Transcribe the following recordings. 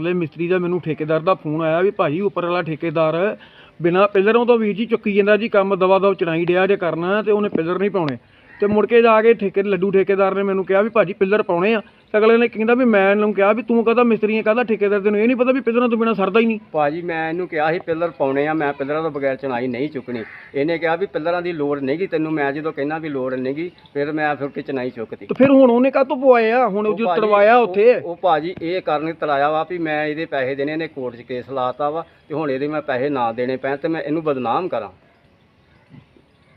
ਅਗਲੇ ਮਿਸਤਰੀ ਦਾ ਮੈਨੂੰ ਠੇਕੇਦਾਰ ਦਾ ਫੋਨ ਆਇਆ ਵੀ ਭਾਜੀ ਉੱਪਰ ਵਾਲਾ ਠੇਕੇਦਾਰ ਬਿਨਾ ਪਿਲਰੋਂ ਤੋਂ ਵੀਰ ਜੀ ਚੁੱਕੀ ਜਾਂਦਾ ਜੀ, ਕੰਮ ਦਵਾ ਦਵ ਚੜਾਈ ਡਿਆ ਜੇ ਕਰਨਾ ਤੇ ਉਹਨੇ ਪਿਲਰ ਨਹੀਂ ਪਾਉਣੇ। ਤੇ ਮੁੜ ਕੇ ਜਾ ਕੇ ਠੇਕੇ ਲੱਡੂ ਠੇਕੇਦਾਰ ਨੇ ਮੈਨੂੰ ਕਿਹਾ ਵੀ ਭਾਜੀ ਪਿੱਲਰ ਪਾਉਣੇ ਆ। ਤੇ ਅਗਲੇ ਨੇ ਕਹਿੰਦਾ ਵੀ ਮੈਂ ਇਹਨੂੰ ਕਿਹਾ ਵੀ ਤੂੰ ਕਹਦਾ ਮਿਸਤਰੀਆਂ ਕਹਦਾ ਠੇਕੇਦਾਰ ਤੈਨੂੰ ਇਹ ਨਹੀਂ ਪਤਾ ਵੀ ਪਿੱਲਰਾਂ ਤੋਂ ਬਿਨਾ ਸਰਦਾ ਹੀ ਨਹੀਂ। ਭਾਜੀ ਮੈਂ ਇਹਨੂੰ ਕਿਹਾ ਸੀ ਪਿੱਲਰ ਪਾਉਣੇ ਆ ਮੈਂ ਪਿੱਲਰਾਂ ਤੋਂ ਬਗੈਰ ਚਣਾਈ ਨਹੀਂ ਚੁੱਕਣੀ। ਇਹਨੇ ਕਿਹਾ ਵੀ ਪਿੱਲਰਾਂ ਦੀ ਲੋੜ ਨਹੀਂਗੀ ਤੈਨੂੰ ਮੈਂ ਜਦੋਂ ਕਹਿਣਾ ਵੀ ਲੋੜ ਨਹੀਂਗੀ ਫਿਰ ਮੈਂ ਫਿਰ ਕੇ ਚਣਾਈ ਚੁੱਕਤੀ। ਤੇ ਫਿਰ ਹੁਣ ਉਹਨੇ ਕਾਹਤੋਂ ਪਵਾਏ ਆ? ਹੁਣ ਉਹ ਜੋ ਭਾਜੀ, ਤੜਵਾਇਆ ਉੱਥੇ। ਉਹ ਭਾਜੀ ਇਹ ਕਰਨ ਤਲਾਇਆ ਵਾ ਵੀ ਮੈਂ ਇਹਦੇ ਪੈਸੇ ਦੇਣੇ ਨੇ ਕੋਰਟ 'ਚ ਕੇਸ ਲਾਤਾ ਵਾ ਤੇ ਹੁਣ ਇਹਦੇ ਮੈਂ ਪੈਸੇ ਨਾ ਦੇਣੇ ਪੈਣ ਤੇ ਮੈਂ ਇਹਨੂੰ ਬਦਨਾਮ ਕਰਾਂ।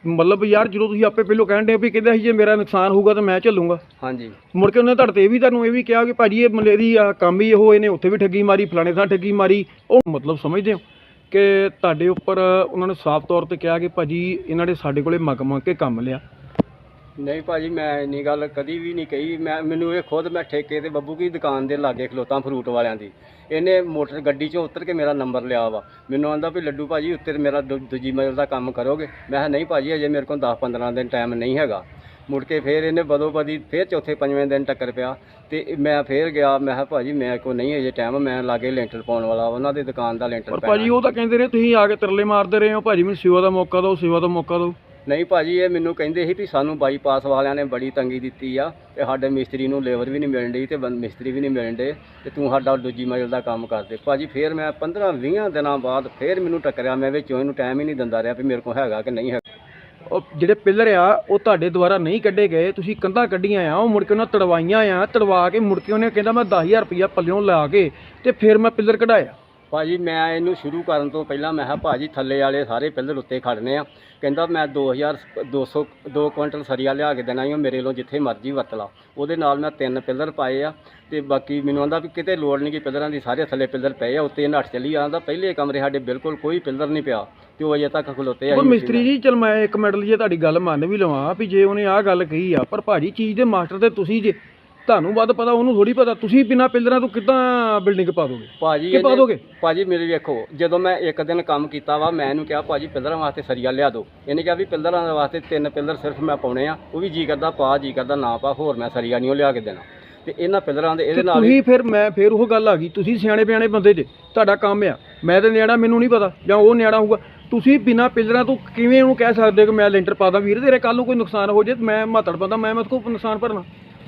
ਮਤਲਬ ਯਾਰ ਜਦੋਂ ਤੁਸੀਂ ਆਪੇ ਪਹਿਲੋਂ ਕਹਿਣ ਦੇ ਵੀ ਕਹਿੰਦਾ ਸੀ ਜੇ ਮੇਰਾ ਨੁਕਸਾਨ ਹੋਊਗਾ ਤਾਂ ਮੈਂ ਝੱਲੂਗਾ ਹਾਂਜੀ। ਮੁੜ ਕੇ ਉਹਨੇ ਤੁਹਾਡੇ ਤੇ ਇਹ ਵੀ ਤੁਹਾਨੂੰ ਇਹ ਵੀ ਕਿਹਾ ਕਿ ਭਾਜੀ ਇਹ ਮਲੇਰੀ ਆ ਕੰਮ ਹੀ ਇਹੋ ਇਹਨੇ ਉੱਥੇ ਵੀ ਠੱਗੀ ਮਾਰੀ ਫਲਾਣੇ ਥਾਂ ਠੱਗੀ ਮਾਰੀ। ਉਹ ਮਤਲਬ ਸਮਝਦੇ ਹੋ ਕਿ ਤੁਹਾਡੇ ਉੱਪਰ ਉਹਨਾਂ ਨੇ ਸਾਫ਼ ਤੌਰ ਤੇ ਕਿਹਾ ਕਿ ਭਾਜੀ ਇਹਨਾਂ ਨੇ ਸਾਡੇ ਕੋਲੇ ਮੰਗ ਮੰਗ ਕੇ ਕੰਮ ਲਿਆ। ਨਹੀਂ ਭਾਜੀ ਮੈਂ ਇੰਨੀ ਗੱਲ ਕਦੀ ਵੀ ਨਹੀਂ ਕਹੀ। ਮੈਂ ਮੈਨੂੰ ਇਹ ਖੁਦ ਮੈਂ ਠੇਕੇ ਤੇ ਬੱਬੂ ਕੀ ਦੁਕਾਨ ਦੇ ਲਾਗੇ ਖਲੋਤਾ ਫਰੂਟ ਵਾਲਿਆਂ ਦੀ। ਇਹਨੇ ਮੋਟਰ ਗੱਡੀ 'ਚੋਂ ਉਤਰ ਕੇ ਮੇਰਾ ਨੰਬਰ ਲਿਆ ਵਾ। ਮੈਨੂੰ ਆਂਦਾ ਵੀ ਲੱਡੂ ਭਾਜੀ ਉੱਤੇ ਮੇਰਾ ਦੂ- ਦੂਜੀ ਮੰਜ਼ਿਲ ਦਾ ਕੰਮ ਕਰੋਗੇ। ਮੈਂ ਕਿਹਾ ਨਹੀਂ ਭਾਜੀ ਅਜੇ ਮੇਰੇ ਕੋਲ 10 15 ਦਿਨ ਟਾਈਮ ਨਹੀਂ ਹੈਗਾ। ਮੁੜ ਕੇ ਫੇਰ ਇਹਨੇ ਬਦੋ ਬਦੀ ਫੇਰ ਚੌਥੇ ਪੰਜਵੇਂ ਦਿਨ ਟੱਕਰ ਪਿਆ। ਤੇ ਮੈਂ ਫੇਰ ਗਿਆ ਮੈਂ ਕਿਹਾ ਭਾਜੀ ਮੇਰੇ ਕੋਲ ਨਹੀਂ ਅਜੇ ਟਾਈਮ ਮੈਂ ਲਾਗੇ ਲੈਂਟਰ ਪਾਉਣ ਵਾਲਾ ਉਹਨਾਂ ਦੀ ਦੁਕਾਨ ਦਾ ਲੈਂਟਰ ਪਰ ਪੈਣਾ। ਭਾਜੀ ਉਹ ਤਾਂ ਕਹਿੰਦੇ ਨੇ ਤੁਸੀਂ ਆ ਕੇ ਤਰਲੇ ਮਾਰਦੇ ਰਹੇ ਹੋ। ਭਾਜੀ ਮੈਨੂੰ ਸਿਵਾ ਦਾ ਮੌਕਾ ਦਿਓ ਸਿਵਾ ਦਾ ਮੌਕਾ ਦਿਓ। ਨਹੀਂ ਭਾਜੀ, ਇਹ ਮੈਨੂੰ ਕਹਿੰਦੇ ਸੀ ਵੀ ਸਾਨੂੰ ਬਾਈਪਾਸ ਵਾਲਿਆਂ ਨੇ ਬੜੀ ਤੰਗੀ ਦਿੱਤੀ ਆ ਤੇ ਸਾਡੇ ਮਿਸਤਰੀ ਨੂੰ ਲੇਬਰ ਵੀ ਨਹੀਂ ਮਿਲਣ ਡਈ ਤੇ ਬੰ- ਮਿਸਤਰੀ ਵੀ ਨਹੀਂ ਮਿਲਣ ਡੇ ਤੇ ਤੂੰ ਸਾਡਾ ਦੂਜੀ ਮੰਜ਼ਿਲ ਦਾ ਕੰਮ ਕਰਦੇ ਭਾਜੀ, ਫੇਰ ਮੈਂ 15 20 ਦਿਨਾਂ ਬਾਅਦ ਫੇਰ ਮੈਨੂੰ ਟੱਕਰਿਆ, ਮੈਂ ਵਿੱਚੋਂ ਇਹਨੂੰ ਟਾਈਮ ਹੀ ਨਹੀਂ ਦਿੰਦਾ ਰਿਹਾ ਵੀ ਮੇਰੇ ਕੋਲ ਹੈਗਾ ਕਿ ਨਹੀਂ ਹੈਗਾ। ਉਹ ਜਿਹੜੇ ਪਿੱਲਰ ਆ, ਉਹ ਤੁਹਾਡੇ ਦੁਆਰਾ ਨਹੀਂ ਕੱਢੇ ਗਏ, ਤੁਸੀਂ ਕੰਧਾਂ ਕੱਢੀਆਂ ਆ, ਉਹ ਮੁੜ ਕੇ ਉਹਨਾਂ ਤੜਵਾਈਆਂ ਆ, ਤੜਵਾ ਕੇ ਮੁੜ ਕੇ ਉਹਨੇ ਕਹਿੰਦਾ ਮੈਂ 10000 ਰੁਪਇਆ ਪੱਲਿਓਂ ਲਾ ਕੇ ਤੇ ਫਿਰ ਮੈਂ ਪਿੱਲਰ ਕਢਾਇਆ। ਭਾਜੀ ਮੈਂ ਇਹਨੂੰ ਸ਼ੁਰੂ ਕਰਨ ਤੋਂ ਪਹਿਲਾਂ ਮੈਂ ਕਿਹਾ ਭਾਜੀ ਥੱਲੇ ਵਾਲੇ ਸਾਰੇ ਪਿੱਲਰ ਉੱਤੇ ਖੜਨੇ ਆ। ਕਹਿੰਦਾ ਮੈਂ 2000 200 2 ਕੁਇੰਟਲ ਸਰੀਆ ਲਿਆ ਕੇ ਦੇਣਾ ਓ ਮੇਰੇ ਲੋ ਜਿੱਥੇ ਮਰਜ਼ੀ ਵਰਤ ਲਾ। ਉਹਦੇ ਨਾਲ ਮੈਂ ਤਿੰਨ ਪਿੱਲਰ ਪਾਏ ਆ ਤੇ ਬਾਕੀ ਮੈਨੂੰ ਆਂਦਾ ਵੀ ਕਿਤੇ ਲੋੜ ਨਹੀਂ ਕਿ ਪਿੱਲਰਾਂ ਦੀ ਸਾਰੇ ਥੱਲੇ ਪਿੱਲਰ ਪਏ ਆ ਉੱਤੇ ਨੱਠ ਚਲੀ ਆਂਦਾ ਪਹਿਲੇ ਕਮਰੇ ਸਾਡੇ ਬਿਲਕੁਲ ਕੋਈ ਪਿੱਲਰ ਨਹੀਂ ਪਿਆ ਤੇ ਉਹ ਅਜੇ ਤੱਕ ਖਲੋਤੇ ਆ ਮਿਸਤਰੀ ਜੀ ਚਲ ਮੈਂ ਇੱਕ ਮਿੰਟ ਲਈ ਤੁਹਾਡੀ ਗੱਲ ਮੰਨ ਵੀ ਲਵਾਂ ਵੀ ਜੇ ਉਹਨੇ ਆਹ ਗੱਲ ਕਹੀ ਆ ਪਰ ਭਾਜੀ ਚੀਜ਼ ਦੇ ਮਾਸਟਰ ਤੇ ਤੁਸੀਂ ਜੇ ਤੁਹਾਨੂੰ ਵੱਧ ਪਤਾ ਉਹਨੂੰ ਥੋੜੀ ਪਤਾ। ਤੁਸੀਂ ਬਿਨਾਂ ਪਿੱਲਰਾਂ ਤੋਂ ਕਿੱਦਾਂ ਬਿਲਡਿੰਗ ਪਾ ਦੋਗੇ? ਭਾਜੀ ਕੀ ਪਾ ਇਹਨੇ- ਦੋਗੇ? ਭਾਜੀ ਮੇਰੇ ਵੇਖੋ ਜਦੋਂ ਮੈਂ ਇੱਕ ਦਿਨ ਕੰਮ ਕੀਤਾ ਵਾ ਮੈਂ ਇਹਨੂੰ ਕਿਹਾ ਭਾਜੀ ਪਿੱਲਰਾਂ ਵਾਸਤੇ ਸਰੀਆ ਲਿਆ ਦਿਓ। ਇਹਨੇ ਕਿਹਾ ਵੀ ਪਿੱਲਰਾਂ ਦੇ ਵਾਸਤੇ ਤਿੰਨ ਪਿੱਲਰ ਸਿਰਫ ਮੈਂ ਪਾਉਣੇ ਆ ਉਹ ਵੀ ਜੀ ਕਰਦਾ ਪਾ ਜੀ ਕਰਦਾ ਨਾ ਪਾ ਹੋਰ ਮੈਂ ਸਰੀਆ ਨਹੀਂ ਉਹ ਲਿਆ ਕੇ ਦੇਣਾ। ਤੇ ਇਹਨਾਂ ਪਿੱਲਰਾਂ ਦੇ ਇਹਦੇ ਨਾਲ ਹੀ ਤੁਸੀਂ ਫਿਰ ਮੈਂ ਫਿਰ ਉਹ ਗੱਲ ਆ ਗਈ ਤੁਸੀਂ ਸਿਆਣੇ ਬਿਆਣੇ ਬੰਦੇ ਜੇ ਤੁਹਾਡਾ ਕੰਮ ਆ। ਮੈਂ ਤੇ ਨਿਆਣਾ ਮੈਨੂੰ ਨਹੀਂ ਪਤਾ ਜਾਂ ਉਹ ਨਿਆਣਾ ਹੋਊਗਾ। ਤੁਸੀਂ ਬਿਨਾਂ ਪਿੱਲਰਾਂ ਤੋਂ ਕਿਵੇਂ ਉਹਨੂੰ ਕਹਿ ਸਕਦੇ ਹੋ ਕਿ ਮੈਂ ਲੈਂਟਰ ਪਾ ਦਾਂ? ਵੀਰ ਤੇਰੇ ਕੱਲ ਨੂੰ ਕੋਈ ਨੁਕਸਾਨ ਹੋ ਜੇ ਮੈਂ ਮਾਤੜ ਬੰਦਾ ਮੈਂ ਮਤ ਕੋ ਨੁਕਸਾਨ ਭਰਨਾ।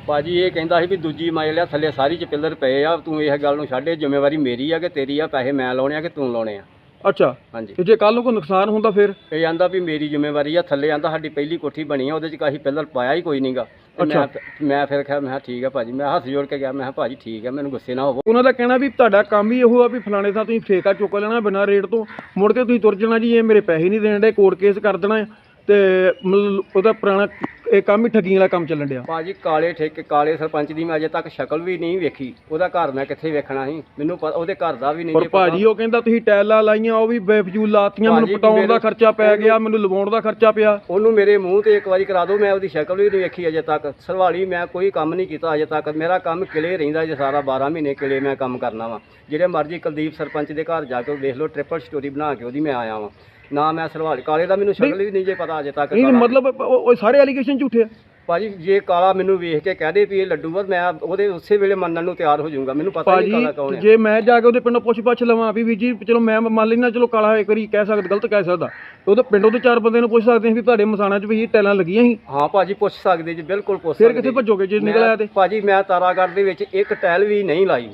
ਭਾਜੀ ਇਹ ਕਹਿੰਦਾ ਸੀ ਵੀ ਦੂਜੀ ਮਾਇਲ ਆ ਥੱਲੇ ਸਾਰੀ ਚ ਪਿੱਲਰ ਪਏ ਆ ਤੂੰ ਇਹ ਗੱਲ ਨੂੰ ਛੱਡ ਇਹ ਜ਼ਿੰਮੇਵਾਰੀ ਮੇਰੀ ਆ ਕਿ ਤੇਰੀ ਆ ਪੈਸੇ ਮੈਂ ਲਾਉਣੇ ਆ ਕਿ ਤੂੰ ਲਾਉਣੇ ਆ? ਅੱਛਾ ਹਾਂਜੀ। ਤੇ ਜੇ ਕੱਲ ਨੂੰ ਕੋਈ ਨੁਕਸਾਨ ਹੁੰਦਾ ਫਿਰ? ਇਹ ਆਂਦਾ ਵੀ ਮੇਰੀ ਜ਼ਿੰਮੇਵਾਰੀ ਆ ਥੱਲੇ ਆਂਦਾ ਸਾਡੀ ਪਹਿਲੀ ਕੋਠੀ ਬਣੀ ਆ ਉਹਦੇ ਚ ਕਾਹੀ ਪਿੱਲਰ ਪਾਇਆ ਹੀ ਕੋਈ ਨਹੀਂਗਾ ਮੈਂ ਮੈਂ ਫਿਰ ਕਿਹਾ ਮੈਂ ਕਿਹਾ ਠੀਕ ਆ ਭਾਜੀ ਮੈਂ ਹੱਥ ਜੋੜ ਕੇ ਗਿਆ ਮੈਂ ਕਿਹਾ ਭਾਜੀ ਠੀਕ ਆ ਮੈਨੂੰ ਗੁੱਸੇ ਨਾ ਹੋਵੋ। ਉਹਨਾਂ ਦਾ ਕਹਿਣਾ ਵੀ ਤੁਹਾਡਾ ਕੰਮ ਹੀ ਇਹੋ ਆ ਵੀ ਫਲਾਣੇ ਥਾਂ ਤੁਸੀਂ ਠੇਕਾ ਚੁੱਕ ਲੈਣਾ ਬਿਨਾਂ ਰੇਟ ਤੋਂ ਮੁੜ ਕੇ ਤੁਸੀਂ ਤੁਰ ਜਾਣਾ ਜੀ ਇਹ ਮੇਰੇ ਪੈਸੇ ਨਹੀਂ ਦੇਣ ਦੇ ਕੋਰਟ ਕੇਸ ਕਰ ਦੇਣਾ ਤੇ ਉਹਦਾ ਪੁਰਾਣਾ ਇਹ ਕੰਮ ਹੀ ਠੱਗੀਆਂ ਵਾਲਾ ਕੰਮ ਚੱਲਣ ਡਿਆ। ਭਾਜੀ ਕਾਲੇ ਠੇਕੇ ਕਾਲੇ ਸਰਪੰਚ ਦੀ ਮੈਂ ਅਜੇ ਤੱਕ ਸ਼ਕਲ ਵੀ ਨਹੀਂ ਵੇਖੀ। ਉਹਦਾ ਘਰ ਮੈਂ ਕਿੱਥੇ ਵੇਖਣਾ ਸੀ? ਮੈਨੂੰ ਪ- ਉਹਦੇ ਘਰ ਦਾ ਵੀ ਨਹੀਂ ਪਰ ਜੇ ਪਤਾ। ਭਾਜੀ ਉਹ ਕਹਿੰਦਾ ਤੁਸੀਂ ਟੈਲਾਂ ਲਾਈਆਂ ਉਹ ਵੀ ਬੇਫਜ਼ੂਲ ਲਾਤੀਆਂ ਮੈਨੂੰ ਭਾਜੀ, ਪਟਾਉਣ ਦਾ ਮੇਰੇ- ਖਰਚਾ ਪੈ ਗਿਆ ਮੈਨੂੰ ਲਵਾਉਣ ਦਾ ਖਰਚਾ ਪਿਆ। ਉਹਨੂੰ ਮੇਰੇ ਮੂੰਹ ਤੇ ਇੱਕ ਵਾਰੀ ਕਰਾ ਦਿਓ ਮੈਂ ਉਹਦੀ ਸ਼ਕਲ ਵੀ ਨਹੀਂ ਵੇਖੀ ਅਜੇ ਤੱਕ। ਸਰਵਾਲੀ ਮੈਂ ਕੋਈ ਕੰਮ ਨਹੀਂ ਕੀਤਾ ਅਜੇ ਤੱਕ। ਮੇਰਾ ਕੰਮ ਕਿਲੇ ਰਹਿੰਦਾ ਜੇ ਸਾਰਾ 12 ਮਹੀਨੇ ਕਿਲੇ ਮੈਂ ਕੰਮ ਕਰਨਾ ਵਾ। ਜਿਹੜੇ ਮਰਜ਼ੀ ਕੁਲਦੀਪ ਸਰਪੰਚ ਦੇ ਘਰ ਜਾ ਕੇ ਵੇਖ ਲਓ ਟ੍ਰਿਪਲ ਸਟੋਰੀ ਬਣਾ ਕੇ ਉਹਦੀ ਮੈਂ ਆਇਆ ਵਾਂ। ਨਾ ਮੈਂ ਸਰਵਾਲੀ ਕਾਲੇ ਦਾ ਮੈਨੂੰ ਸ਼ਕਲ ਵੀ ਨਹੀਂ ਜੇ ਪਤਾ ਅਜੇ ਤੱਕ ਨਹੀਂ ਕਾਲਾ- ਮਤਲਬ ਉਹ ਉਹ ਸਾਰੇ ਐਲੀਗੇਸ਼ਨ ਝੂਠੇ ਆ। ਭਾਜੀ ਜੇ ਕਾਲਾ ਮੈਨੂੰ ਵੇਖ ਕੇ ਕਹਿ ਦੇ ਵੀ ਇਹ ਲੱਡੂ ਵਾ ਮੈਂ ਉਹਦੇ ਉਸੇ ਵੇਲੇ ਮੰਨਣ ਨੂੰ ਤਿਆਰ ਹੋ ਜਾਊਂਗਾ। ਮੈਨੂੰ ਪਤਾ ਨਹੀਂ ਕਾਲਾ ਕੌਣ ਭਾਜੀ ਹੈ ਜੇ ਮੈਂ ਜਾ ਕੇ ਉਹਦੇ ਪਿੰਡੋਂ ਪੁੱਛ ਪੱਛ ਲਵਾਂ ਵੀ ਵੀਰ ਜੀ ਚਲੋ ਮੈਂ ਮੰਨ ਲੈਣਾ ਚਲੋ ਕਾਲਾ ਇੱਕ ਵਾਰੀ ਕਹਿ ਸਕਦਾ ਗਲਤ ਕਹਿ ਸਕਦਾ। ਉਹਦੇ ਪਿੰਡੋਂ ਦੇ ਚਾਰ ਬੰਦੇ ਨੂੰ ਪੁੱਛ ਸਕਦੇ ਸੀ ਵੀ ਤੁਹਾਡੇ ਮਸਾਣਾ 'ਚ ਵੀ ਇਹ ਟੈਲਾਂ ਲੱਗੀਆਂ ਸੀ। ਹਾਂ ਭਾਜੀ ਪੁੱਛ ਸਕਦੇ ਜੀ ਬਿਲਕੁਲ ਪੁੱਛ ਫਿਰ ਸਕਦੇ ਕਿੱਥੇ ਜੀ। ਭੱਜੋਗੇ ਜੇ ਨਿਕਲ ਮੈਂ- ਆਇਆ ਤੇ? ਭਾਜੀ ਮੈਂ ਤਾਰਾਗੜ੍ਹ ਦੇ ਵਿੱਚ ਇੱਕ ਟੈਲ ਵੀ ਨਹੀਂ ਲਾਈ।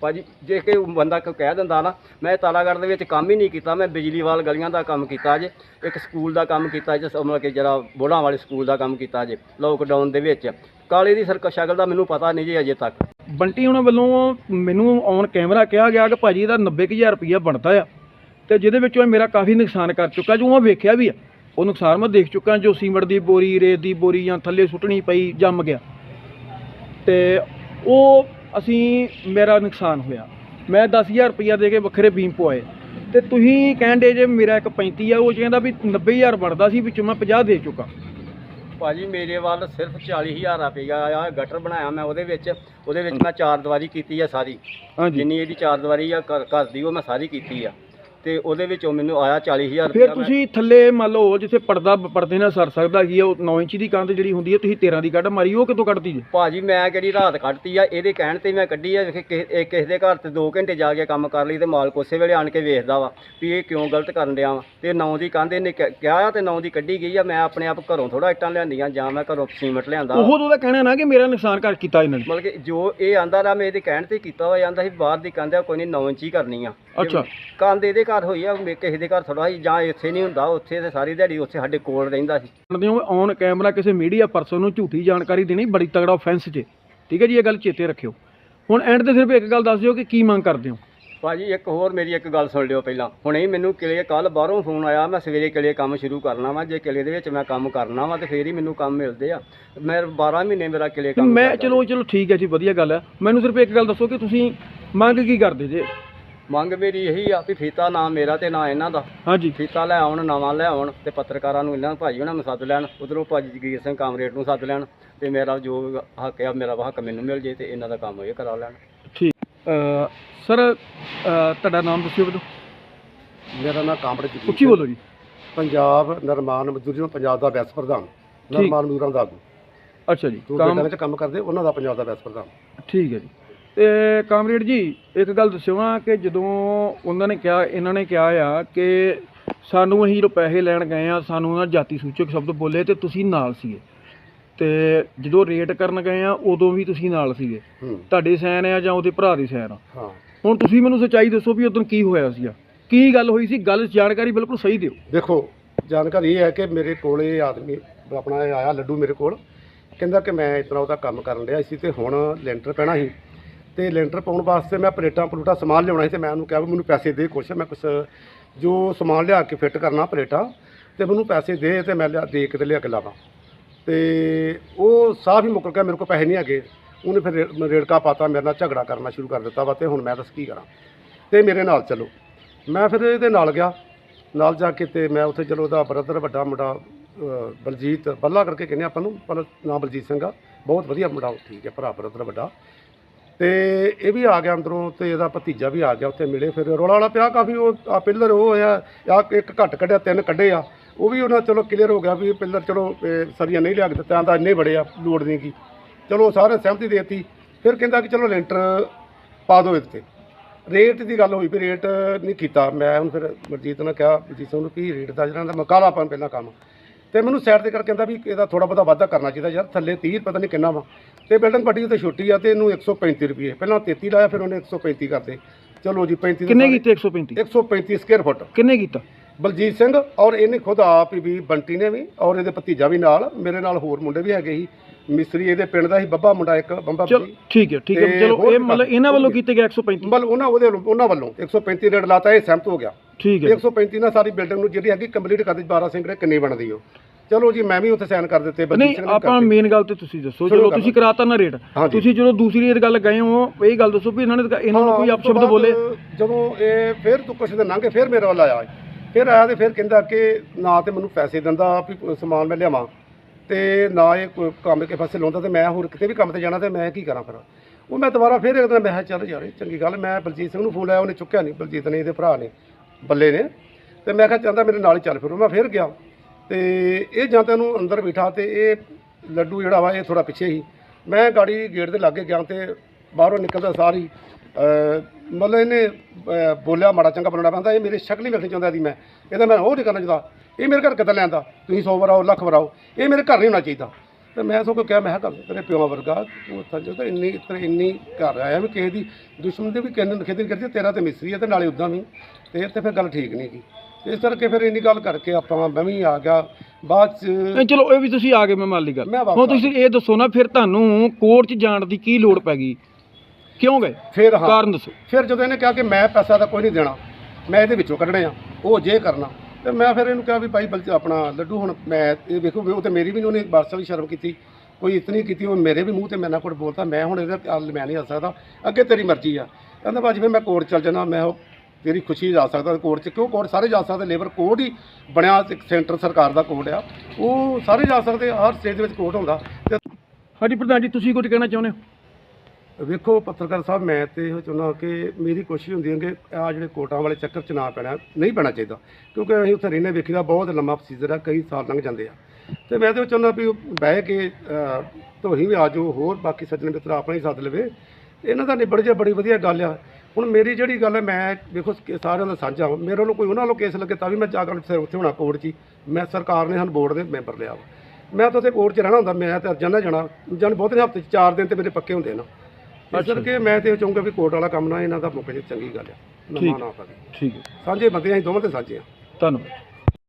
ਭਾਜੀ, ਜੇ ਕਿ ਬੰਦਾ ਕੋਈ ਕਹਿ ਦਿੰਦਾ ਨਾ, ਮੈਂ ਤਾਰਾਗੜ੍ਹ ਦੇ ਵਿੱਚ ਕੰਮ ਹੀ ਨਹੀਂ ਕੀਤਾ, ਮੈਂ ਬਿਜਲੀ ਵਾਲ ਗਲੀਆਂ ਦਾ ਕੰਮ ਕੀਤਾ ਜੇ, ਇੱਕ ਸਕੂਲ ਦਾ ਕੰਮ ਕੀਤਾ ਜੇ ਮਤਲਬ ਕਿ ਜਿਹੜਾ ਬੋੜਾਂ ਵਾਲੇ ਸਕੂਲ ਦਾ ਕੰਮ ਕੀਤਾ ਜੇ ਲੋਕਡਾਊਨ ਦੇ ਵਿੱਚ। ਕਾਲੇ ਦੀ ਸਰਕ, ਸ਼ਕਲ ਦਾ ਮੈਨੂੰ ਪਤਾ ਨਹੀਂ ਜੀ ਅਜੇ ਤੱਕ। ਬੰਟੀ ਉਹਨਾਂ ਵੱਲੋਂ ਮੈਨੂੰ ਔਨ ਕੈਮਰਾ ਕਿਹਾ ਗਿਆ ਕਿ ਭਾਜੀ ਇਹਦਾ 90000 ਰੁਪਇਆ ਬਣਦਾ ਆ, ਤੇ ਜਿਹਦੇ ਵਿੱਚੋਂ ਇਹ ਮੇਰਾ ਕਾਫੀ ਨੁਕਸਾਨ ਕਰ ਚੁੱਕਾ, ਜੋ ਮੈਂ ਵੇਖਿਆ ਵੀ ਆ, ਉਹ ਨੁਕਸਾਨ ਮੈਂ ਦੇਖ ਚੁੱਕਾ, ਜੋ ਸੀਮਟ ਦੀ ਬੋਰੀ, ਰੇਤ ਦੀ ਬੋਰੀ ਜਾਂ ਥੱਲੇ ਸੁੱਟਣੀ ਪਈ, ਜੰਮ ਗਿਆ। ਤੇ ਉਹ ਅਸੀਂ ਮੇਰਾ ਨੁਕਸਾਨ ਹੋਇਆ। ਮੈਂ 10000 ਰੁਪਇਆ ਦੇ ਕੇ ਵੱਖਰੇ ਬੀਮ ਪਵਾਏ। ਤੇ ਤੁਸੀਂ ਕਹਿੰਦੇ ਜੇ ਮੇਰਾ ਇੱਕ 35 ਆ ਉਹ ਕਹਿੰਦਾ ਵੀ 90000 ਬਣਦਾ ਸੀ ਵਿੱਚੋਂ ਮੈਂ 50 ਦੇ ਚੁੱਕਾ। ਭਾਜੀ ਮੇਰੇ ਵੱਲ ਸਿਰਫ 40000 ਰੁਪਇਆ ਆ ਗਟਰ ਬਣਾਇਆ ਮੈਂ ਉਹਦੇ ਵਿੱਚ। ਉਹਦੇ ਵਿੱਚ ਮੈਂ ਚਾਰ ਦੀਵਾਰੀ ਕੀਤੀ ਆ ਸਾਰੀ। ਹਾਂਜੀ। ਜਿੰਨੀ ਇਹਦੀ ਚਾਰ ਦੀਵਾਰੀ ਆ ਘਰ ਘਰ ਦੀ ਉਹ ਮੈਂ ਸਾਰੀ ਕੀਤੀ ਆ। ਤੇ ਉਹਦੇ ਵਿੱਚੋਂ ਮੈਨੂੰ ਆਇਆ 40000 ਫਿਰ ਤੁਸੀਂ ਥੱਲੇ ਮੰਨ ਲਓ ਜਿੱਥੇ ਪਰਦਾ ਪਰਦੇ ਨਾਲ ਸਰ ਸਕਦਾ ਕੀ ਉਹ 9 ਇੰਚ ਦੀ ਕੰਧ ਜਿਹੜੀ ਹੁੰਦੀ ਹੈ ਤੁਸੀਂ 13 ਦੀ ਕੱਢ ਮਾਰੀ ਉਹ ਕਿਤੋਂ ਕੱਢਤੀ ਜੀ? ਭਾਜੀ ਮੈਂ ਕਿਹੜੀ ਰਾਤ ਕੱਢਤੀ ਆ ਇਹਦੇ ਕਹਿਣ ਤੇ ਮੈਂ ਕੱਢੀ ਆ ਵੇਖੇ ਕਿਸੇ ਇਹ ਕਿਸੇ ਦੇ ਘਰ ਤੇ 2 ਘੰਟੇ ਜਾ ਕੇ ਕੰਮ ਕਰ ਲਈ ਤੇ ਮਾਲਕ ਉਸੇ ਵੇਲੇ ਆਣ ਕੇ ਵੇਖਦਾ ਵਾ ਵੀ ਇਹ ਕਿਉਂ ਗਲਤ ਕਰਨ ਡਿਆ ਵਾ। ਤੇ ਨੌ ਦੀ ਕੰਧ ਇਹਨੇ ਕ- ਕਿਹਾ ਆ ਤੇ ਨੌ ਦੀ ਕੱਢੀ ਗਈ ਆ ਮੈਂ ਆਪਣੇ ਆਪ ਘਰੋਂ ਥੋੜਾ ਇੱਟਾਂ ਲਿਆਂਦੀਆਂ ਜਾਂ ਮੈਂ ਘਰੋਂ ਸੀਮਟ ਲਿਆਂਦਾ ਉਹ ਉਹਦਾ ਕਹਿਣਾ ਨਾ ਕਿ ਮੇਰਾ ਨੁਕਸਾਨ ਕਰ ਕੀਤਾ ਇਹਨਾਂ ਨੇ। ਮਤਲਬ ਕਿ ਜੋ ਇਹ ਆਂਦਾ ਰਾ ਮੈਂ ਇਹਦੇ ਕਹਿਣ ਤੇ ਕੀਤਾ ਵਾ ਆਂਦਾ ਸੀ ਬਾਹਰ ਦੀ ਕੰਧ ਆ ਕੋਈ ਨਹੀਂ 9 ਇੰਚ ਹੀ ਕਰਨੀ ਆ। ਅੱਛਾ। ਕੰਧ ਇਹਦੇ ਘਰ ਹੋਈ ਆ ਮੇ- ਕਿਸੇ ਦੇ ਘਰ ਥੋੜਾ ਜਾਂ ਇੱਥੇ ਨਹੀਂ ਹੁੰਦਾ ਉੱਥੇ ਤੇ ਸਾਰੀ ਦਿਹਾੜੀ ਉੱਥੇ ਸਾਡੇ ਕੋਲ ਰਹਿੰਦਾ ਸੀ। ਜਾਣਦੇ ਹੋ ਔਨ ਕੈਮਰਾ ਕਿਸੇ ਮੀਡੀਆ ਪਰਸਨ ਨੂੰ ਝੂਠੀ ਜਾਣਕਾਰੀ ਦੇਣੀ ਬੜੀ ਤਗੜਾ ਆਫੈਂਸ 'ਚ ਠੀਕ ਹੈ ਜੀ ਇਹ ਗੱਲ ਚੇਤੇ ਰੱਖਿਓ। ਹੁਣ ਐਂਡ ਤੇ ਸਿਰਫ ਇੱਕ ਗੱਲ ਦੱਸ ਦਿਓ ਕਿ ਕੀ ਮੰਗ ਕਰਦੇ ਹੋ? ਭਾਜੀ ਇੱਕ ਹੋਰ ਮੇਰੀ ਇੱਕ ਗੱਲ ਸੁਣ ਲਿਓ ਪਹਿਲਾਂ। ਹੁਣੇ ਹੀ ਮੈਨੂੰ ਕਿਲੇ ਕੱਲ ਬਾਹਰੋਂ ਫੋਨ ਆਇਆ ਮੈਂ ਸਵੇਰੇ ਕਿਲੇ ਕੰਮ ਸ਼ੁਰੂ ਕਰਨਾ ਵਾ ਜੇ ਕਿਲੇ ਦੇ ਵਿੱਚ ਮੈਂ ਕੰਮ ਕਰਨਾ ਵਾ ਤੇ ਫੇਰ ਹੀ ਮੈਨੂੰ ਕੰਮ ਮਿਲਦੇ ਆ। ਮੈਂ 12 ਮਹੀਨੇ ਮੇਰਾ ਕਿਲੇ ਕੰਮ ਮੈਂ ਚੱਲਦਾ ਚਲੋ ਚਲੋ ਠੀਕ ਹੈ ਜੀ ਵਧੀਆ ਗੱਲ ਹੈ। ਮੈਨੂੰ ਸਿਰਫ ਇੱਕ ਗੱਲ ਦੱਸੋ ਕਿ ਤੁਸੀਂ ਮੰਗ ਕੀ ਕਰਦੇ ਜੇ? ਮੰਗ ਮੇਰੀ ਇਹੀ ਆ ਵੀ ਫੀਤਾ ਨਾ ਮੇਰਾ ਤੇ ਨਾ ਇਹਨਾਂ ਦਾ। ਹਾਂਜੀ। ਫੀਤਾ ਲੈ ਆਉਣ ਨਵਾਂ ਲੈ ਆਉਣ ਤੇ ਪੱਤਰਕਾਰਾਂ ਨੂੰ ਇਹਨਾਂ ਭਾਜੀ ਉਹਨਾਂ ਨੂੰ ਸੱਦ ਲੈਣ ਉਧਰੋਂ ਭਾਜੀ ਜਗੀਰ ਸਿੰਘ ਕਾਮਰੇਡ ਨੂੰ ਸੱਦ ਲੈਣ ਤੇ ਮੇਰਾ ਜੋ ਹੱਕ ਆ ਮੇਰਾ ਹੱਕ ਮੈਨੂੰ ਮਿਲ ਜੇ ਤੇ ਇਹਨਾਂ ਦਾ ਕੰਮ ਇਹ ਕਰਾ ਲੈਣ। ਠੀਕ। ਅ, ਸਰ ਤੁਹਾਡਾ ਨਾਮ ਦੱਸਿਓ ਬਦੋ ਮੇਰਾ ਨਾਮ ਕਾਮੜ ਜੀ ਉੱਚੀ ਬੋਲੋ ਜੀ। ਪੰਜਾਬ ਨਿਰਮਾਣ ਮਜ਼ਦੂਰੀ ਨੂੰ ਪੰਜਾਬ ਦਾ ਵੈਸ ਪ੍ਰਧਾਨ ਨਿਰਮਾਣ ਮਜ਼ਦੂਰਾਂ ਦਾ ਆਗੂ। ਅੱਛਾ ਜੀ ਵਿੱਚ ਕੰਮ ਕਰਦੇ ਉਹਨਾਂ ਦਾ ਪੰਜਾਬ ਦਾ ਵੈਸ ਪ੍ਰਧਾਨ। ਠੀਕ ਹੈ ਜੀ। ਤੇ ਕਾਮਰੇਡ ਜੀ ਇੱਕ ਗੱਲ ਦੱਸਿਓ ਨਾ ਕਿ ਜਦੋਂ ਉਹਨਾਂ ਨੇ ਕਿਹਾ ਇਹਨਾਂ ਨੇ ਕਿਹਾ ਆ ਕਿ ਸਾਨੂੰ ਅਸੀਂ ਪੈਸੇ ਲੈਣ ਗਏ ਆ ਸਾਨੂੰ ਉਹਨਾਂ ਜਾਤੀ ਸੂਚਕ ਸ਼ਬਦ ਬੋਲੇ ਤੇ ਤੁਸੀਂ ਨਾਲ ਸੀਗੇ। ਤੇ ਜਦੋਂ ਰੇਟ ਕਰਨ ਗਏ ਆ ਉਦੋਂ ਵੀ ਤੁਸੀਂ ਨਾਲ ਸੀਗੇ। ਤੁਹਾਡੇ ਸੈਨ ਆ ਜਾਂ ਉਹਦੇ ਭਰਾ ਦੀ ਸੈਨ ਆ। ਹਾਂ। ਹੁਣ ਤੁਸੀਂ ਮੈਨੂੰ ਸੱਚਾਈ ਦੱਸੋ ਵੀ ਉਦੋਂ ਕੀ ਹੋਇਆ ਸੀਗਾ। ਕੀ ਗੱਲ ਹੋਈ ਸੀ? ਗੱਲ ਜਾਣਕਾਰੀ ਬਿਲਕੁਲ ਸਹੀ ਦਿਓ। ਦੇਖੋ ਜਾਣਕਾਰੀ ਇਹ ਹੈ ਕਿ ਮੇਰੇ ਕੋਲ ਇਹ ਆਦਮੀ ਆਪਣਾ ਇਹ ਆਇਆ ਲੱਡੂ ਮੇਰੇ ਕੋਲ। ਕਹਿੰਦਾ ਕਿ ਮੈਂ ਇਤਨਾ ਉਹਦਾ ਕੰਮ ਕਰਨ ਰਿਹਾ ਸੀ ਤੇ ਹੁਣ ਲੈਂਟਰ ਪੈਣਾ ਸੀ। ਤੇ ਲੈਂਟਰ ਪਾਉਣ ਵਾਸਤੇ ਮੈਂ ਪਲੇਟਾਂ ਪਲੂਟਾਂ ਸਮਾਨ ਲਿਆਉਣਾ ਸੀ ਤੇ ਮੈਂ ਉਹਨੂੰ ਕਿਹਾ ਵੀ ਮੈਨੂੰ ਪੈਸੇ ਦੇ ਕੁਛ ਮੈਂ ਕੁਛ ਜੋ ਸਮਾਨ ਲਿਆ ਕੇ ਫਿੱਟ ਕਰਨਾ ਪਲੇਟਾਂ ਤੇ ਮੈਨੂੰ ਪੈਸੇ ਦੇ ਤੇ ਮੈਂ ਲਿਆ ਦੇ ਕੇ ਤੇ ਲਿਆ ਕੇ ਲਾਵਾਂ। ਤੇ ਉਹ ਸਾਫ਼ ਹੀ ਮੁੱਕਰ ਗਿਆ ਮੇਰੇ ਕੋਲ ਪੈਸੇ ਨਹੀਂ ਹੈਗੇ। ਉਹਨੇ ਫਿਰ ਰੇ- ਰੇੜਕਾ ਪਾਤਾ ਮੇਰੇ ਨਾਲ ਝਗੜਾ ਕਰਨਾ ਸ਼ੁਰੂ ਕਰ ਦਿੱਤਾ ਵਾ ਤੇ ਹੁਣ ਮੈਂ ਦੱਸ ਕੀ ਕਰਾਂ। ਤੇ ਮੇਰੇ ਨਾਲ ਚਲੋ। ਮੈਂ ਫਿਰ ਇਹਦੇ ਨਾਲ ਗਿਆ। ਨਾਲ ਜਾ ਕੇ ਤੇ ਮੈਂ ਉੱਥੇ ਚਲੋ ਉਹਦਾ ਬ੍ਰਦਰ ਵੱਡਾ ਮੁੰਡਾ ਅ, ਬਲਜੀਤ ਬੱਲਾ ਕਰਕੇ ਕਹਿੰਦੇ ਆਪਾਂ ਨੂੰ ਪਰ ਨਾਮ ਬਲਜੀਤ ਸਿੰਘ ਆ। ਬਹੁਤ ਵਧੀਆ ਮੁੰਡਾ ਉਹ ਠੀਕ ਹੈ ਭਰਾ ਬ੍ਰਦਰ ਵੱਡਾ। ਤੇ ਇਹ ਵੀ ਆ ਗਿਆ ਅੰਦਰੋਂ ਤੇ ਇਹਦਾ ਭਤੀਜਾ ਵੀ ਆ ਗਿਆ ਉੱਥੇ ਮਿਲੇ ਫਿਰ ਰੌਲਾ ਵਾਲਾ ਪਿਆ ਕਾਫੀ, ਉਹ ਆ ਪਿੱਲਰ ਉਹ ਹੋਇਆ, ਆ ਇੱਕ ਘੱਟ ਕੱਢਿਆ, ਤਿੰਨ ਕੱਢੇ ਆ। ਉਹ ਵੀ ਉਹਨਾਂ ਚਲੋ ਕਲੀਅਰ ਹੋ ਗਿਆ ਵੀ ਪਿੱਲਰ ਚਲੋ, ਇਹ ਸਰੀਆ ਨਹੀਂ ਲਿਆ ਕੇ ਦਿੱਤਾ, ਤਾਂ ਇੰਨੇ ਬੜੇ ਆ, ਲੋੜ ਨਹੀਂ ਕੀ ਚਲੋ ਸਾਰੇ ਸਹਿਮਤੀ ਦੇਤੀ, ਫਿਰ ਕਹਿੰਦਾ ਕਿ ਚਲੋ ਲੈਂਟਰ ਪਾ ਦਿਓ ਇਹਦੇ ਰੇਟ ਦੀ ਗੱਲ ਹੋਈ ਵੀ ਰੇਟ ਨਹੀਂ ਕੀਤਾ। ਮੈਂ ਹੁਣ ਫਿਰ ਮਰਜੀਤ ਨੇ ਕਿਹਾ ਮਰਜੀਤ ਸਿੰਘ ਨੂੰ ਕੀ ਰੇਟ ਦਾ ਜਿਹੜਾ ਦਾ ਮਕਾਲਾ ਆਪਾਂ ਪਹਿਲਾਂ ਕੰਮ। ਤੇ ਮੈਨੂੰ ਸਾਈਡ ਤੇ ਕਰਕੇ ਕਹਿੰਦਾ ਵੀ ਇਹਦਾ ਥੋੜਾ ਬਹੁਤਾ ਵਾਧਾ ਕਰਨਾ ਚਾਹੀਦਾ ਯਾਰ ਥੱਲੇ 30 ਪਤਾ ਨਹੀਂ ਕਿੰਨਾ ਵਾ। ਤੇ ਬਿਲਡਿੰਗ ਪੱਟੀ ਉੱਤੇ ਛੋਟੀ ਆ ਤੇ ਇਹਨੂੰ 135 ਰੁਪਏ। ਪਹਿਲਾਂ 33 ਲਾਇਆ ਫਿਰ ਉਹਨੇ 135 ਕਰਤੇ ਚਲੋ ਜੀ 35 ਦੇ ਕਿੰਨੇ ਕੀਤੇ 135 135 ਸਕੁਅਰ ਫੁੱਟ ਕਿੰਨੇ ਕੀਤਾ? ਬਲਜੀਤ ਸਿੰਘ ਔਰ ਇਹਨੇ ਖੁਦ ਆਪ ਹੀ ਵੀ ਬੰਟੀ ਨੇ ਵੀ ਔਰ ਇਹਦੇ ਭਤੀਜਾ ਵੀ ਨਾਲ ਮੇਰੇ ਨਾਲ ਹੋਰ ਮੁੰਡੇ ਵੀ ਹੈਗੇ ਸੀ। ਮਿਸਤਰੀ ਇਹਦੇ ਪਿੰਡ ਦਾ ਸੀ ਬੱਬਾ ਮੁੰਡਾ ਇੱਕ ਬੰਬਾ ਚਲੋ ਠੀਕ ਹੈ ਠੀਕ ਹੈ। ਤੇ ਚਲੋ ਇਹ ਮਤਲਬ ਇਹਨਾਂ ਵੱਲੋਂ ਕੀਤੇ ਗਿਆ 135 ਬਲ ਉਹਨਾਂ ਉਹਦੇ ਉਹਨਾਂ ਵੱਲੋਂ 135 ਰੇਟ ਲਾਤਾ ਇਹ ਸਹਿਮਤ ਹੋ ਗਿਆ। ਠੀਕ ਹੈ। 135 ਨਾਲ ਸਾਰੀ ਬਿਲਡਿੰਗ ਨੂੰ ਜਿਹੜੀ ਹੈਗੀ ਕੰਪਲੀਟ ਕਰ ਦਿੱਤੀ 12 ਸਿੰਗੜੇ ਕਿੰਨੀ ਬਣਦੀ ਉਹ। ਚਲੋ ਜੀ ਮੈਂ ਵੀ ਉੱਥੇ ਸਾਈਨ ਕਰ ਦਿੱਤੇ ਬਲਜੀਤ ਨਹੀਂ ਸਿੰਘ ਨੇ ਆਪਾਂ ਕਰਤੇ। ਮੇਨ ਗੱਲ ਤੇ ਤੁਸੀਂ ਦੱਸੋ ਚਲੋ। ਤੁਸੀਂ ਕਰਾਤਾ ਨਾ ਰੇਟ ਹਾਂਜੀ। ਤੁਸੀਂ ਜਦੋਂ ਦੂਸਰੀ ਇਹ ਗੱਲ ਗਏ ਹੋ ਇਹ ਗੱਲ ਦੱਸੋ ਵੀ ਇਹਨਾਂ ਨੇ ਤਾਂ- ਇਹਨਾਂ ਨੂੰ ਹਾਂ, ਕੋਈ ਉਸ ਤੋਂ ਅਪਸ਼ਬਦ ਬਾਅਦ ਬੋਲੇ। ਜਦੋਂ ਇਹ ਫਿਰ ਤੂੰ ਕੁਛ ਦਿਨ ਲੰਘੇ ਫਿਰ ਮੇਰੇ ਵੱਲ ਆਇਆ। ਫਿਰ ਆਇਆ ਤੇ ਫਿਰ ਕਹਿੰਦਾ ਕਿ ਨਾ ਤੇ ਮੈਨੂੰ ਪੈਸੇ ਦਿੰਦਾ ਵੀ ਸਮਾਨ ਮੈਂ ਲਿਆਵਾਂ। ਤੇ ਨਾ ਇਹ ਕੋਈ ਕੰਮ ਕੇ ਪਾਸੇ ਲਾਉਂਦਾ ਤੇ ਮੈਂ ਹੋਰ ਕਿਤੇ ਵੀ ਕੰਮ ਤੇ ਜਾਣਾ ਤੇ ਮੈਂ ਕੀ ਕਰਾਂ ਫਿਰ? ਉਹ ਮੈਂ ਦੁਬਾਰਾ ਫਿਰ ਇੱਕ ਦਿਨ ਮੈਂ ਕਿਹਾ ਚੱਲ ਯਾਰ ਇਹ ਚੰਗੀ ਗੱਲ ਮੈਂ ਬਲਜੀਤ ਸਿੰਘ ਨੂੰ ਫੋਨ ਲਾਇਆ ਉਹਨੇ ਚੁੱਕਿਆ ਨਹੀਂ ਬਲਜੀਤ ਨੇ ਇਹਦੇ ਭਰਾ ਨੇ ਬੱਲੇ ਨੇ। ਤੇ ਮੈਂ ਕਿਹਾ ਚਾਹੁੰਦਾ ਮੇਰੇ ਨਾਲ ਹੀ ਚੱਲ ਫਿਰੋ। ਮੈਂ ਫਿਰ ਗਿਆ। ਤੇ ਇਹ ਜਾਂ ਤੈਨੂੰ ਅੰਦਰ ਬਿਠਾ ਤੇ ਇਹ ਲੱਡੂ ਜਿਹੜਾ ਵਾ ਇਹ ਥੋੜਾ ਪਿੱਛੇ ਹੀ। ਮੈਂ ਗਾੜੀ ਗੇਟ ਦੇ ਲਾਗੇ ਗਿਆ ਤੇ ਬਾਹਰੋਂ ਨਿਕਲਦਾ ਸਾਰੀ, ਅਹ, ਮਤਲਬ ਇਹਨੇ ਬੋਲਿਆ ਮਾੜਾ ਚੰਗਾ ਬੋਲਣਾ ਪੈਂਦਾ ਇਹ ਮੇਰੇ ਸ਼ਕਲ ਹੀ ਵੇਖਣੀ ਚਾਹੁੰਦਾ ਸੀ ਮੈਂ। ਇਹਦਾ ਮੈਂ ਉਹ ਨਹੀਂ ਕਰਨਾ ਚਾਹੁੰਦਾ। ਇਹ ਮੇਰੇ ਘਰ ਕਿੱਦਾਂ ਲੈਂਦਾ ਤੁਸੀਂ 100 ਵਾਰ ਆਓ, ਲੱਖ ਵਾਰ ਆਓ। ਇਹ ਮੇਰੇ ਘਰ ਨਹੀਂ ਹੋਣਾ ਚਾਹੀਦਾ। ਤੇ ਮੈਂ ਸੋ ਕੋ ਕਿਹਾ, ਮੈਂ ਕਿਹਾ ਤੇਰੇ ਪਿਓ ਵਰਗਾ, ਤੂੰ ਉੱਥੇ ਜੋ ਇੰਨੀ ਇਤਨੀ ਇੰਨੀ ਘਰ ਆਇਆ ਵੀ ਕਿਸੇ ਦੀ ਦੁਸ਼ਮਣ ਦੇ ਵੀ ਕਹਿੰਦੇ ਖੇਦੀ ਨਹੀਂ ਕਰਦੀ, ਤੇਰਾ ਤੇ ਮਿਸਰੀ ਹੈ ਤੇ ਨਾਲੇ ਉਦਾਂ ਵੀ। ਤੇ ਤੇ ਫਿਰ ਗੱਲ ਠੀਕ ਨਹੀਂ ਗੀ ਇਸ ਕਰਕੇ ਫਿਰ ਇੰਨੀ ਗੱਲ ਕਰਕੇ ਆਪਾਂ ਮੈਂ ਵੀ ਆ ਗਿਆ। ਬਾਅਦ ਚ ਨਹੀਂ ਚਲੋ ਇਹ ਵੀ ਤੁਸੀਂ ਆ ਗਏ ਮੈਂ ਮੰਨ ਲਈ ਗੱਲ। ਮੈਂ ਵਾਪਸ ਹੁਣ ਤੁਸੀਂ ਇਹ ਦੱਸੋ ਨਾ ਫਿਰ ਤੁਹਾਨੂੰ ਕੋਰਟ 'ਚ ਜਾਣ ਦੀ ਕੀ ਲੋੜ ਪੈ ਗਈ? ਕਿਉਂ ਗਏ? ਫਿਰ ਹਾਂ। ਕਾਰਨ ਦੱਸੋ। ਫਿਰ ਜਦੋਂ ਇਹਨੇ ਕਿਹਾ ਕਿ ਮੈਂ ਪੈਸਾ ਤਾਂ ਕੋਈ ਨਹੀਂ ਦੇਣਾ ਮੈਂ ਇਹਦੇ ਵਿੱਚੋਂ ਕੱਢਣੇ ਆ ਉਹ ਜੇ ਕਰਨਾ ਤੇ ਮੈਂ ਫਿਰ ਇਹਨੂੰ ਕਿਹਾ ਵੀ ਭਾਈ ਬਲ ਆਪਣਾ ਲੱਡੂ ਹੁਣ ਮੈਂ ਇਹ ਵੇਖੋ ਵੀ ਉਹ ਤੇ ਮੇਰੀ ਵੀ ਨਹੀਂ ਉਹਨੇ ਬਾਦਸ਼ਾਹ ਵੀ ਸ਼ਰਮ ਕੀਤੀ ਕੋਈ ਇਤਨੀ ਕੀਤੀ ਉਹ ਮੇਰੇ ਵੀ ਮੂੰਹ ਤੇ ਮੇਰੇ ਨਾਲ ਕੋਲ ਬੋਲਦਾ ਮੈਂ ਹੁਣ ਇਹਦੇ ਮੈਂ ਨਹੀਂ ਆ ਸਕਦਾ ਅੱਗੇ ਤੇਰੀ ਮਰਜ਼ੀ ਆ। ਕਹਿੰਦਾ ਭਾਜੀ ਫਿਰ ਮੈਂ ਕੋਰਟ ਚੱਲ ਜਾਣਾ ਮੈਂ ਉਹ ਤੇਰੀ ਖੁਸ਼ੀ ਜਾ ਸਕਦਾ ਕੋਰਟ 'ਚ ਕਿਉਂ ਕੋਰਟ ਸਾਰੇ ਜਾ ਸਕਦੇ ਲੇਬਰ ਕੋਡ ਹੀ ਬਣਿਆ ਇੱਕ ਸੈਂਟਰ ਸਰਕਾਰ ਦਾ ਕੋਡ ਆ। ਉਹ ਸਾਰੇ ਜਾ ਸਕਦੇ ਹਰ ਸਟੇਟ ਦੇ ਵਿੱਚ ਕੋਰਟ ਹੁੰਦਾ। ਤੇ ਹਾਂਜੀ ਪ੍ਰਧਾਨ ਜੀ ਤੁਸੀਂ ਕੁਝ ਕਹਿਣਾ ਚਾਹੁੰਦੇ ਹੋ? ਵੇਖੋ ਪੱਤਰਕਾਰ ਸਾਹਿਬ ਮੈਂ ਤੇ ਇਹੋ ਚਾਹੁੰਦਾ ਕਿ ਮੇਰੀ ਕੋਸ਼ਿਸ਼ ਹੁੰਦੀ ਹੈ ਕਿ ਆ ਜਿਹੜੇ ਕੋਟਾਂ ਵਾਲੇ ਚੱਕਰ 'ਚ ਨਾ ਪੈਣਾ ਨਹੀਂ ਪੈਣਾ ਚਾਹੀਦਾ। ਕਿਉਂਕਿ ਅਸੀਂ ਉੱਥੇ ਰਹਿੰਦੇ ਵੇਖੀਦਾ ਬਹੁਤ ਲੰਮਾ ਪ੍ਰੋਸੀਜਰ ਆ ਕਈ ਸਾਲ ਲੰਘ ਜਾਂਦੇ ਆ। ਤੇ ਮੈਂ ਤੇ ਉਹ ਚਾਹੁੰਦਾ ਵੀ ਬਹਿ ਕੇ ਤੁਸੀਂ ਵੀ ਆ ਜਾਓ ਹੋਰ ਬਾਕੀ ਸੱਜਣ ਮਿੱਤਰ ਆਪਣਾ ਹੀ ਸੱਦ ਲਵੇ। ਇਹਨਾਂ ਦਾ ਨਿਬੜ ਜਾ ਬੜੀ ਵਧੀਆ ਗੱਲ ਆ। ਹੁਣ ਮੇਰੀ ਜਿਹੜੀ ਗੱਲ ਹੈ ਮੈਂ ਵੇਖੋ ਕਿ ਸਾਰਿਆਂ ਦਾ ਸਾਂਝਾ ਵਾ। ਮੇਰੇ ਵੱਲੋਂ ਕੋਈ ਉਹਨਾਂ ਵੱਲੋਂ ਕੇਸ ਲੱਗੇ ਤਾਂ ਵੀ ਮੈਂ ਜਾ ਕੇ ਉੱਥੇ ਉੱਥੇ ਹੋਣਾ ਕੋਰਟ 'ਚ ਹੀ। ਮੈਂ ਸਰਕਾਰ ਨੇ ਸਾਨੂੰ ਬੋਰਡ ਦੇ ਮੈਂਬਰ ਲਿਆ ਵਾ। ਮੈਂ ਤਾਂ ਉੱਥੇ ਕੋਰਟ 'ਚ ਰਹਿਣਾ ਹੁੰਦਾ ਮੈਂ ਤਾਂ ਨਾ ਜਾਣਾ। ਜਨ ਬਹੁਤੇ ਹਫ਼ਤੇ 'ਚ 4 ਦਿਨ ਤੇ ਮੇਰੇ ਪੱਕੇ ਹੁੰਦੇ ਨਾ। ਇਸ ਕਰਕੇ ਮੈਂ ਤੇ ਇਹ ਚਾਹੂੰਗਾ ਵੀ ਕੋਰਟ ਵਾਲਾ ਕੰਮ ਨਾ ਇਹਨਾਂ ਦਾ ਮੁੱਕ ਜੇ ਚੰਗੀ ਗੱਲ ਆ। ਨਾ। ਨਾ ਪਵੇ ਠੀਕ ਹੈ। ਸਾਂਝੇ ਬੰਦੇ ਅਸੀਂ ਦੋਵਾਂ ਤੇ ਸਾਂਝੇ ਆ। ਧੰਨਵਾਦ।